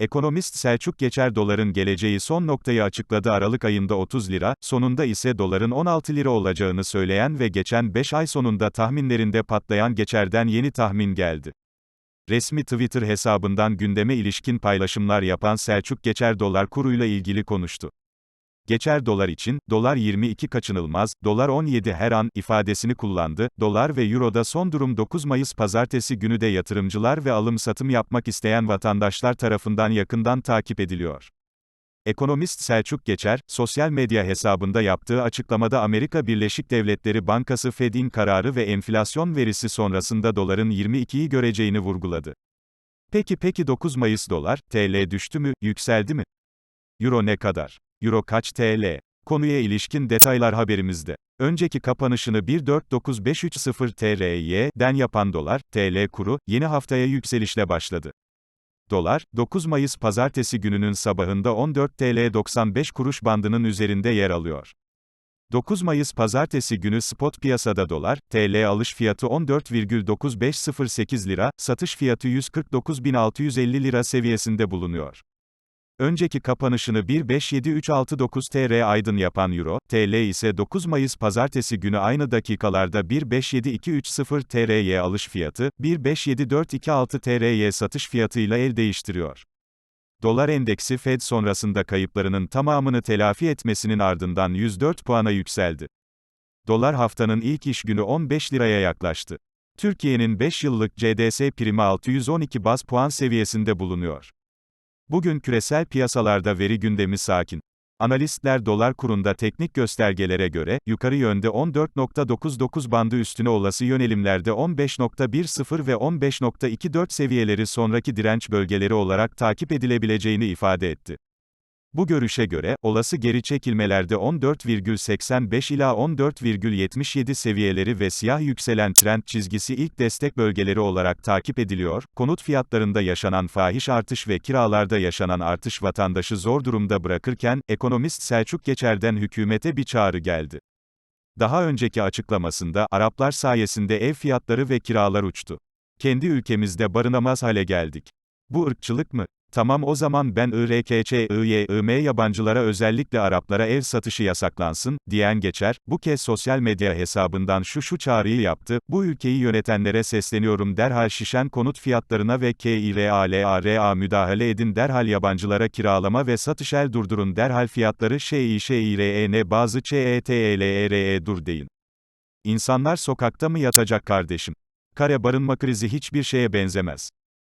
Ekonomist Selçuk Geçer doların geleceği son noktayı açıkladı Aralık ayında 30 lira, sonunda ise doların 16 lira olacağını söyleyen ve geçen 5 ay sonunda tahminlerinde patlayan Geçer'den yeni tahmin geldi. Resmi Twitter hesabından gündeme ilişkin paylaşımlar yapan Selçuk Geçer dolar kuruyla ilgili konuştu. Geçer dolar için, dolar 22 kaçınılmaz, dolar 17 her an ifadesini kullandı. Dolar ve Euro'da son durum 9 Mayıs pazartesi günü de yatırımcılar ve alım satım yapmak isteyen vatandaşlar tarafından yakından takip ediliyor. Ekonomist Selçuk Geçer, sosyal medya hesabında yaptığı açıklamada Amerika Birleşik Devletleri Bankası Fed'in kararı ve enflasyon verisi sonrasında doların 22'yi göreceğini vurguladı. Peki peki 9 Mayıs dolar, TL düştü mü, yükseldi mi? Euro ne kadar? Euro kaç TL? Konuya ilişkin detaylar haberimizde. Önceki kapanışını 1.49530 TRY'den yapan dolar, TL kuru, yeni haftaya yükselişle başladı. Dolar, 9 Mayıs pazartesi gününün sabahında 14 TL 95 kuruş bandının üzerinde yer alıyor. 9 Mayıs pazartesi günü spot piyasada dolar, TL alış fiyatı 14,9508 lira, satış fiyatı 149.650 lira seviyesinde bulunuyor. Önceki kapanışını 1.57369 TR aydın yapan Euro, TL ise 9 Mayıs pazartesi günü aynı dakikalarda 1.57230 TR'ye alış fiyatı, 1.57426 TR'ye satış fiyatıyla el değiştiriyor. Dolar endeksi Fed sonrasında kayıplarının tamamını telafi etmesinin ardından 104 puana yükseldi. Dolar haftanın ilk iş günü 15 liraya yaklaştı. Türkiye'nin 5 yıllık CDS primi 612 baz puan seviyesinde bulunuyor. Bugün küresel piyasalarda veri gündemi sakin. Analistler dolar kurunda teknik göstergelere göre, yukarı yönde 14.99 bandı üstüne olası yönelimlerde 15.10 ve 15.24 seviyeleri sonraki direnç bölgeleri olarak takip edilebileceğini ifade etti. Bu görüşe göre, olası geri çekilmelerde 14,85 ila 14,77 seviyeleri ve siyah yükselen trend çizgisi ilk destek bölgeleri olarak takip ediliyor, konut fiyatlarında yaşanan fahiş artış ve kiralarda yaşanan artış vatandaşı zor durumda bırakırken, ekonomist Selçuk Geçer'den hükümete bir çağrı geldi. Daha önceki açıklamasında, Araplar sayesinde ev fiyatları ve kiralar uçtu. Kendi ülkemizde barınamaz hale geldik. Bu ırkçılık mı? Tamam o zaman ben IRKÇ, IYIM yabancılara özellikle Araplara ev satışı yasaklansın, diyen geçer, bu kez sosyal medya hesabından şu şu çağrıyı yaptı, bu ülkeyi yönetenlere sesleniyorum derhal şişen konut fiyatlarına ve KİRALARA müdahale edin derhal yabancılara kiralama ve satış el durdurun derhal fiyatları ŞİŞİREN bazı ÇETELERE dur deyin. İnsanlar sokakta mı yatacak kardeşim? Kare barınma krizi hiçbir şeye benzemez.